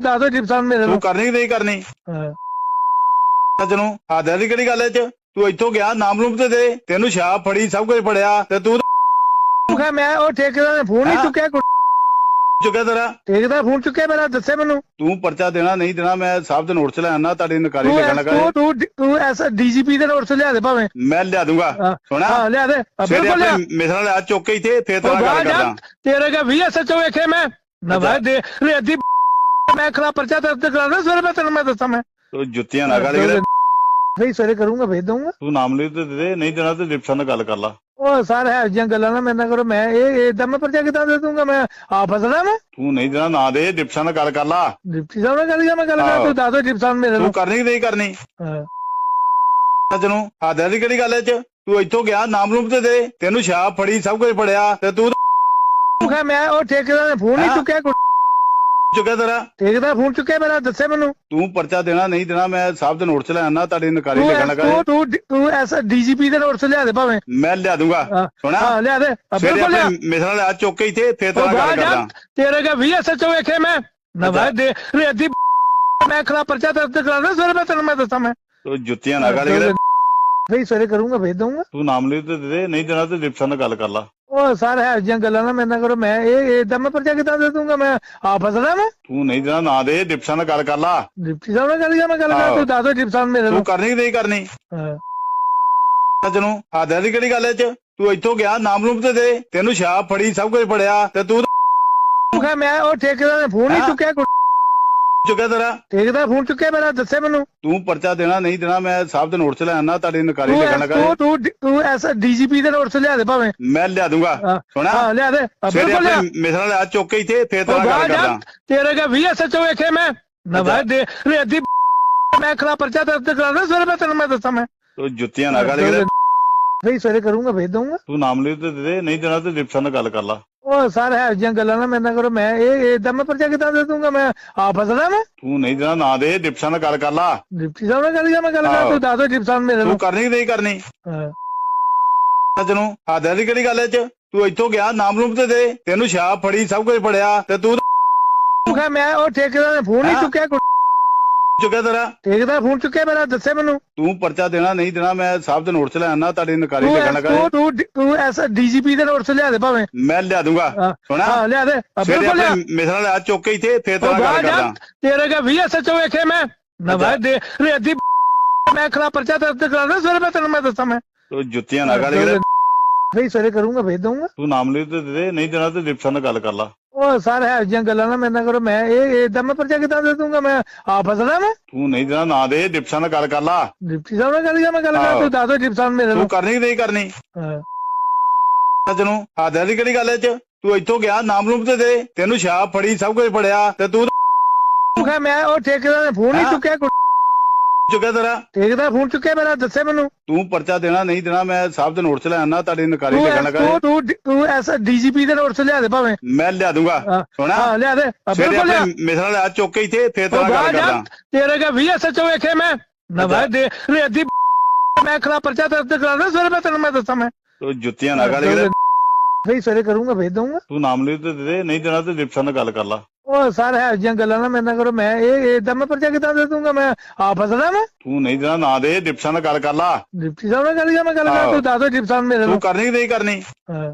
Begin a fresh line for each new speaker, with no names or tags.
ਦੱਸ ਦੋ ਜਿਪਸਨ ਮੇਰੇ
ਤੂੰ
ਨੂੰ
ਕਰਨੀ ਕਿ ਨਹੀਂ ਕਰਨੀ?
ਹਾਂ।
ਸੱਚ ਨੂੰ ਹਾਦਿਆ ਦੀ ਕਿਹੜੀ ਗੱਲ ਐ ਚ? ਤੂੰ ਇੱਥੋਂ ਗਿਆ ਨਾਮ ਰੂਪ ਤੇ ਦੇ ਤੈਨੂੰ ਸ਼ਾਪ ਫੜੀ ਸਭ ਕੁਝ ਫੜਿਆ ਤੇ ਤੂੰ
ਤੂੰ ਕਿਹਾ ਮੈਂ ਉਹ ਠੇਕੇਦਾਰ ਨੇ ਫੋਨ ਨਹੀਂ
ਹਾਂ।
ਚੁੱਕਿਆ ਕੋਈ
ਚੁੱਕਿਆ ਤੇਰਾ?
ਠੇਕੇਦਾਰ ਫੋਨ ਚੁੱਕਿਆ ਮੇਰਾ ਦੱਸੇ ਮੈਨੂੰ।
ਤੂੰ ਪਰਚਾ ਦੇਣਾ ਨਹੀਂ ਦੇਣਾ ਮੈਂ ਸਾਹਿਬ ਦੇ ਨੋਟ ਚ ਲੈ ਆਣਾ ਤੁਹਾਡੀ ਨਕਾਰੀ
ਤੂੰ ਐਸ-
ਲੱਗਾ
ਤੂੰ ਤੂੰ ਤੂੰ ਐਸ ਡੀਜੀਪੀ ਦੇ ਨੋਟ ਸੇ ਲਿਆ ਦੇ ਭਾਵੇਂ।
ਮੈਂ ਲਿਆ ਦੂੰਗਾ।
ਹਾਂ।
ਸੁਣਾ
ਹਾਂ ਲਿਆ ਦੇ। ਆ,
ਸਵੇਰੇ
ਬਿਲਕੁਲ ਲਿਆ।
ਆਪਣੇ ਮਿਸਰਾਂ ਲਿਆ ਚੁੱਕ ਕੇ ਇੱਥੇ ਫੇਰ ਤੇਰਾ
ਉਹ
ਗੱਲ
ਬਾਹਰ ਜਾ,
ਕਰਦਾ
ਤੇਰੇ ਕਾ ਵੀ ਐਸਐਚਓ ਵੇਖੇ ਮੈਂ। ਨਾ
ਅੱਛਾ।
ਭਾਈ ਦੇ ਰੇਦੀ ਮੈਂ ਖਲਾ ਪਰਚਾ ਦਰਜ ਕਰਾਣਾ ਸਵੇਰੇ ਮੈਂ ਤੈਨੂੰ ਮੈਂ ਦੱਸਾਂ ਮੈਂ।
ਤੂੰ ਜੁੱਤੀਆਂ ਨਾ ਦੇ
ਨਹੀਂ ਸਵੇਰੇ ਕਰੂੰਗਾ ਭੇਜ ਦਊਂਗਾ।
ਤੂੰ ਨਾਮ ਲਿਖ ਤੇ ਦੇ ਦੇ ਨਹੀਂ ਦੇਣਾ ਤੇ ਡਿਪਸ਼ਨ ਨਾਲ ਗੱਲ ਕਰ ਲਾ।
ਉਹ ਸਰ ਹੈ ਜਿਹੀਆਂ ਗੱਲਾਂ ਨਾ ਮੇਰੇ ਨਾਲ ਕਰੋ ਮੈਂ ਇਹ ਇਦਾਂ ਮੈਂ ਪਰਚਾ ਕਿਦਾਂ ਦੇ ਦੂੰਗਾ ਮੈਂ ਆ ਫਸਣਾ ਮੈਂ?
ਤੂੰ ਨਹੀਂ ਦੇਣਾ ਨਾ ਦੇ ਡਿਪਸ਼ਨ ਨਾਲ ਗੱਲ ਕਰ ਲਾ।
ਡਿਪਟੀ ਸਾਹਿਬ ਨਾਲ ਗੱਲ ਕਰ ਮੈਂ ਗੱਲ ਕਰ। ਤੂੰ ਦੱਸ ਦੋ ਡਿਪਟੀ ਸਾਹਿਬ ਮੇਰੇ
ਤੂੰ
ਨੂੰ
ਕਰਨੀ ਕਿ ਨਹੀਂ ਕਰਨੀ?
ਹਾਂ।
ਸੱਚ ਨੂੰ ਹਾਦਿਆ ਦੀ ਕਿਹੜੀ ਗੱਲ ਐ ਚ? ਤੂੰ ਇੱਥੋਂ ਗਿਆ ਨਾਮ ਰੂਪ ਤੇ ਦੇ ਤੈਨੂੰ ਸ਼ਾਪ ਫੜੀ ਸਭ ਕੁਝ ਫੜਿਆ ਤੇ ਤੂੰ
ਤੂੰ ਮੈਂ ਉਹ ਠੇਕੇਦਾਰ ਨੇ ਫੋਨ ਨਹੀਂ। ਚੁੱਕਿਆ ਕੋਈ
ਚੁੱਕਿਆ ਤੇਰਾ?
ਠੇਕੇਦਾਰ ਫੋਨ ਚੁੱਕਿਆ ਮੇਰਾ ਦੱਸੇ ਮੈਨੂੰ।
ਤੂੰ ਪਰਚਾ ਦੇਣਾ ਨਹੀਂ ਦੇਣਾ ਮੈਂ ਸਾਹਿਬ ਦੇ ਨੋਟ ਚ ਲੈ ਆਣਾ ਤੁਹਾਡੀ ਨਕਾਰੀ
ਤੂੰ
ਲਿਖਣ
ਐਸ-
ਲੱਗਾ।
ਤੂੰ ਤੂੰ ਤੂੰ ਐਸ ਡੀਜੀਪੀ ਦੇ ਨੋਟ ਸੇ ਲਿਆ ਦੇ ਭਾਵੇਂ।
ਮੈਂ ਲਿਆ ਦੂੰਗਾ। ਸੁਣਾ
ਹਾਂ ਲਿਆ ਦੇ। ਬਿਲਕੁਲ ਲਿਆ।
ਮਿਸਰਾਂ ਲਿਆ ਚੁੱਕ ਕੇ ਇੱਥੇ ਫੇਰ ਤੇਰਾ ਗੱਲ ਕਰਦਾ।
ਤੇਰੇ ਕਾ ਵੀ ਐਸਐਚਓ ਵੇਖੇ ਮੈਂ। ਨਾ
ਅੱਛਾ।
ਭਾਈ ਦੇ ਰੇਦੀ ਮੈਂ ਖਲਾ ਪਰਚਾ ਦਰਜ ਕਰਾਣਾ ਸਵੇਰੇ ਮੈਂ ਤੈਨੂੰ ਮੈਂ ਦੱਸਾਂ ਮੈਂ।
ਤੂੰ ਜੁੱਤੀਆਂ ਨਾ ਗਾਲੀ ਦੇ
ਨਹੀਂ ਸਵੇਰੇ ਕਰੂੰਗਾ ਭੇਜ ਦਊਂਗਾ।
ਤੂੰ ਨਾਮ ਲਿਖ ਤੇ ਦੇ ਦੇ ਨਹੀਂ ਦੇਣਾ ਤੇ ਡਿਪਸ਼ਨ ਨਾਲ ਗੱਲ ਕਰ ਲਾ।
ਉਹ ਸਰ ਹੈ ਜਿਹੀਆਂ ਗੱਲਾਂ ਨਾ ਮੇਰੇ ਨਾਲ ਕਰੋ। ਮੈਂ ਇਹ ਇਦਾਂ ਮੈਂ ਪਰਚਾ ਕਿਦਾਂ ਦੇ ਦੂੰਗਾ ਮੈਂ ਆ ਫਸਣਾ ਮੈਂ
ਤੂੰ ਨਹੀਂ ਦੇਣਾ ਨਾ ਦੇ ਡਿਪਸ਼ਨ ਨਾਲ ਗੱਲ ਕਰ ਲਾ।
ਡਿਪਟੀ ਸਾਹਿਬ ਨਾਲ ਗੱਲ ਕਰ ਮੈਂ ਗੱਲ ਕਰ। ਤੂੰ ਦੱਸ ਦੋ ਡਿਪਟੀ ਸਾਹਿਬ ਮੇਰੇ
ਤੂੰ ਕਰਨੀ ਕਿ ਨਹੀਂ ਕਰਨੀ?
ਹਾਂ।
ਸੱਚ ਨੂੰ ਹਾਦਿਆ ਦੀ ਕਿਹੜੀ ਗੱਲ ਐ ਚ? ਤੂੰ ਇੱਥੋਂ ਗਿਆ ਨਾਮ ਰੂਪ ਤੇ ਦੇ। ਤੈਨੂੰ ਸ਼ਾਪ ਫੜੀ ਸਭ ਕੁਝ ਫੜਿਆ ਤੇ ਤੂੰ
ਮੈਂ ਉਹ ਠੇਕੇਦਾਰ ਨੇ ਫੋਨ ਨਹੀਂ। ਚੁੱਕਿਆ
ਚੁੱਕਿਆ ਤੇਰਾ?
ਠੇਕੇਦਾਰ ਫੋਨ ਚੁੱਕਿਆ ਮੇਰਾ ਦੱਸੇ ਮੈਨੂੰ।
ਤੂੰ ਪਰਚਾ ਦੇਣਾ ਨਹੀਂ ਦੇਣਾ ਮੈਂ ਸਾਹਿਬ ਦੇ ਨੋਟ ਚ ਲੈ ਆਣਾ ਤੁਹਾਡੀ ਨਕਾਰੀ
ਤੂੰ
ਲੱਗਾ।
ਤੂੰ ਤੂੰ ਤੂੰ ਐਸ ਡੀਜੀਪੀ ਦੇ ਨੋਟ ਸੇ ਲਿਆ ਦੇ ਭਾਵੇਂ।
ਮੈਂ ਲਿਆ ਦੂੰਗਾ। ਸੁਣਾ
ਹਾਂ ਲਿਆ ਦੇ।
ਸਵੇਰੇ
ਬਿਲਕੁਲ ਲਿਆ।
ਆਪਣੇ ਮਿਸਰਾਂ ਲਿਆ ਚੁੱਕ ਕੇ ਇੱਥੇ ਫੇਰ ਤੇਰਾ ਗੱਲ ਕਰਦਾ।
ਤੇਰੇ ਕਾ ਵੀ ਐਸਐਚਓ ਵੇਖੇ ਮੈਂ। ਨਾ
ਅੱਛਾ।
ਭਾਈ ਦੇ ਰੇਦੀ ਮੈਂ ਖਲਾ ਪਰਚਾ ਦਰਜ ਕਰਾਣਾ ਸਵੇਰੇ ਮੈਂ ਤੈਨੂੰ ਮੈਂ ਦੱਸਾਂ ਮੈਂ।
ਤੂੰ ਜੁੱਤੀਆਂ ਨਾ ਦੇ
ਨਹੀਂ ਸਵੇਰੇ ਕਰੂੰਗਾ ਭੇਜ ਦਊਂਗਾ।
ਤੂੰ ਨਾਮ ਲਿਖ ਤੇ ਦੇ ਦੇ ਨਹੀਂ ਦੇਣਾ ਤੇ ਡਿਪਸ਼ਨ ਨਾਲ ਗੱਲ ਕਰ ਲਾ।
ਉਹ ਸਰ ਹੈ ਜਿਹੀਆਂ ਗੱਲਾਂ ਨਾ ਮੇਰੇ ਨਾਲ ਕਰੋ। ਮੈਂ ਇਹ ਇਦਾਂ ਮੈਂ ਪਰਚਾ ਕਿਦਾਂ ਦੇ ਦੂੰਗਾ? ਮੈਂ ਆ ਫਸਣਾ ਮੈਂ
ਤੂੰ ਨਹੀਂ ਦੇਣਾ ਨਾ ਦੇ। ਡਿਪਸ਼ਨ ਨਾਲ ਗੱਲ ਕਰ ਲਾ।
ਡਿਪਟੀ ਸਾਹਿਬ ਨਾਲ ਗੱਲ ਕਰ ਮੈਂ ਗੱਲ ਕਰ। ਤੂੰ ਦੱਸ ਦੋ ਡਿਪਟੀ ਸਾਹਿਬ ਮੇਰੇ
ਤੂੰ ਕਰਨੀ ਕਿ ਨਹੀਂ ਕਰਨੀ?
ਹਾਂ।
ਸੱਚ ਨੂੰ ਹਾਦਿਆ ਦੀ ਕਿਹੜੀ ਗੱਲ ਐ ਚ? ਤੂੰ ਇੱਥੋਂ ਗਿਆ ਨਾਮ ਰੂਪ ਤੇ ਦੇ। ਤੈਨੂੰ ਸ਼ਾਪ ਫੜੀ ਸਭ ਕੁਝ ਫੜਿਆ ਤੇ ਤੂੰ
ਤੂੰ ਕਿਹਾ ਮੈਂ ਉਹ ਠੇਕੇਦਾਰ ਨੇ ਫੋਨ ਨਹੀਂ। ਚੁੱਕਿਆ ਕੋਈ
ਚੁੱਕਿਆ ਤੇਰਾ?
ਠੇਕੇਦਾਰ ਫੋਨ ਚੁੱਕਿਆ ਮੇਰਾ ਦੱਸੇ ਮੈਨੂੰ।
ਤੂੰ ਪਰਚਾ ਦੇਣਾ ਨਹੀਂ ਦੇਣਾ ਮੈਂ ਸਾਹਿਬ ਦੇ ਨੋਟ ਚ ਲੈ ਆਣਾ ਤੁਹਾਡੀ ਨਕਾਰੀ
ਤੂੰ ਐਸ-
ਲੱਗਾ
ਤੂੰ ਤੂੰ ਤੂੰ ਐਸ ਡੀਜੀਪੀ ਦੇ ਨੋਟ ਸੇ ਲਿਆ ਦੇ ਭਾਵੇਂ।
ਮੈਂ ਲਿਆ ਦੂੰਗਾ। ਸੁਣਾ
ਹਾਂ ਲਿਆ ਦੇ। ਬਿਲਕੁਲ ਲਿਆ।
ਮਿਸਰਾਂ ਲਿਆ ਚੁੱਕ ਕੇ ਇੱਥੇ ਫੇਰ ਤੇਰਾ ਗੱਲ ਕਰਦਾ।
ਤੇਰੇ ਕਾ ਵੀ ਐਸਐਚਓ ਵੇਖੇ ਮੈਂ। ਨਾ
ਅੱਛਾ।
ਭਾਈ ਦੇ ਰੇਦੀ ਮੈਂ ਖਲਾ ਪਰਚਾ ਦਰਜ ਕਰਾਣਾ ਸਵੇਰੇ ਮੈਂ ਤੈਨੂੰ ਮੈਂ ਦੱਸਾਂ ਮੈਂ।
ਤੂੰ ਜੁੱਤੀਆਂ ਨਾ ਦੇ
ਨਹੀਂ ਸਵੇਰੇ ਕਰੂੰਗਾ ਭੇਜ ਦਊਂਗਾ।
ਤੂੰ ਨਾਮ ਲਿਖ ਤੇ ਦੇ ਦੇ ਨਹੀਂ ਦੇਣਾ ਤੇ ਡਿਪਸ਼ਨ ਨਾਲ ਗੱਲ ਕਰ ਲਾ।
ਉਹ ਸਰ ਹੈ ਜਿਹੀਆਂ ਗੱਲਾਂ ਨਾ ਮੇਰੇ ਨਾਲ ਕਰੋ। ਮੈਂ ਇਹ ਇਦਾਂ ਮੈਂ ਪਰਚਾ ਕਿਦਾਂ ਦੇ ਦੂੰਗਾ ਮੈਂ ਆ ਫਸਣਾ ਮੈਂ
ਤੂੰ ਨਹੀਂ ਦੇਣਾ ਨਾ ਦੇ ਡਿਪਸ਼ਨ ਨਾਲ ਗੱਲ ਕਰ ਲਾ।
ਡਿਪਟੀ ਸਾਹਿਬ ਨਾਲ ਗੱਲ ਕਰ ਮੈਂ ਗੱਲ ਕਰ। ਤੂੰ ਦੱਸ ਡਿਪਟੀ ਸਾਹਿਬ ਮੇਰੇ
ਤੂੰ
ਨੂੰ
ਕਰਨੀ ਕਿ ਨਹੀਂ ਕਰਨੀ?
ਹਾਂ।
ਸੱਚ ਨੂੰ ਹਾਦਿਆ ਦੀ ਕਿਹੜੀ ਗੱਲ ਐ ਚ? ਤੂੰ ਇੱਥੋਂ ਗਿਆ ਨਾਮ ਰੂਪ ਤੇ ਦੇ। ਤੈਨੂੰ ਸ਼ਾਪ ਫੜੀ ਸਭ ਕੁਝ ਫੜਿਆ ਤੇ ਤੂੰ
ਤੂੰ ਮੈਂ ਉਹ ਠੇਕੇਦਾਰ ਨੇ ਫੋਨ ਨਹੀਂ
ਹਾਂ।
ਚੁੱਕਿਆ ਕੋਈ
ਚੁੱਕਿਆ ਤੇਰਾ?
ਠੇਕੇਦਾਰ ਫੋਨ ਚੁੱਕਿਆ ਮੇਰਾ ਦੱਸੇ ਮੈਨੂੰ।
ਤੂੰ ਪਰਚਾ ਦੇਣਾ ਨਹੀਂ ਦੇਣਾ ਮੈਂ ਸਾਹਿਬ ਦੇ ਨੋਟ ਚ ਲੈ ਆਣਾ ਤੁਹਾਡੀ ਨਕਾਰੀ
ਤੂੰ ਐਸ-
ਲੱਗਾ
ਤੂੰ ਤੂੰ ਤੂੰ ਐਸ ਡੀਜੀਪੀ ਦੇ ਨੋਟ ਸੇ ਲਿਆ ਦੇ ਭਾਵੇਂ।
ਮੈਂ ਲਿਆ ਦੂੰਗਾ। ਸੁਣਾ
ਹਾਂ ਲਿਆ ਦੇ। ਬਿਲਕੁਲ ਲਿਆ।
ਮਿਸਰਾਂ ਲਿਆ ਚੁੱਕ ਕੇ ਇੱਥੇ ਫੇਰ ਤੇਰਾ ਗੱਲ ਕਰਦਾ
ਤੇਰੇ ਕਾ ਵੀ ਐਸਐਚਓ ਵੇਖੇ ਮੈਂ। ਨਾ
ਅੱਛਾ।
ਭਾਈ ਦੇ ਰੇਦੀ ਮੈਂ ਖਲਾ ਪਰਚਾ ਦਰਜ ਕਰਾਣਾ ਸਵੇਰੇ ਮੈਂ ਤੈਨੂੰ ਮੈਂ ਦੱਸਾਂ ਮੈਂ।
ਤੂੰ ਜੁੱਤੀਆਂ ਨਾ ਗਾਲੀ ਦੇ
ਨਹੀਂ ਸਵੇਰੇ ਕਰੂੰਗਾ ਭੇਜ ਦਊਂਗਾ।
ਤੂੰ ਨਾਮ ਲਿਖ ਤੇ ਦੇ ਦੇ ਨਹੀਂ ਦੇਣਾ ਤੇ ਡਿਪਸ਼ਨ ਨਾਲ ਗੱਲ ਕਰ ਲਾ।
ਉਹ ਸਰ ਹੈ ਜਿਹੀਆਂ ਗੱਲਾਂ ਨਾ ਮੇਰੇ ਨਾਲ ਕਰੋ। ਮੈਂ ਇਹ ਇਦਾਂ ਮੈਂ ਪਰਚਾ ਕਿਦਾਂ ਦੇ ਦੂੰਗਾ? ਮੈਂ ਆ ਫਸਣਾ ਮੈਂ?
ਤੂੰ ਨਹੀਂ ਦੇਣਾ ਨਾ ਦੇ। ਡਿਪਸ਼ਨ ਨਾਲ ਗੱਲ ਕਰ ਲਾ।
ਡਿਪਟੀ ਸਾਹਿਬ ਨਾਲ ਗੱਲ ਕਰ ਮੈਂ ਗੱਲ ਕਰ
ਆਹੋ।
ਤੂੰ ਦੱਸ ਦੋ ਡਿਪਟੀ ਸਾਹਿਬ ਮੇਰੇ
ਤੂੰ
ਨੂੰ
ਕਰਨੀ ਕਿ ਨਹੀਂ ਕਰਨੀ?
ਹਾਂ।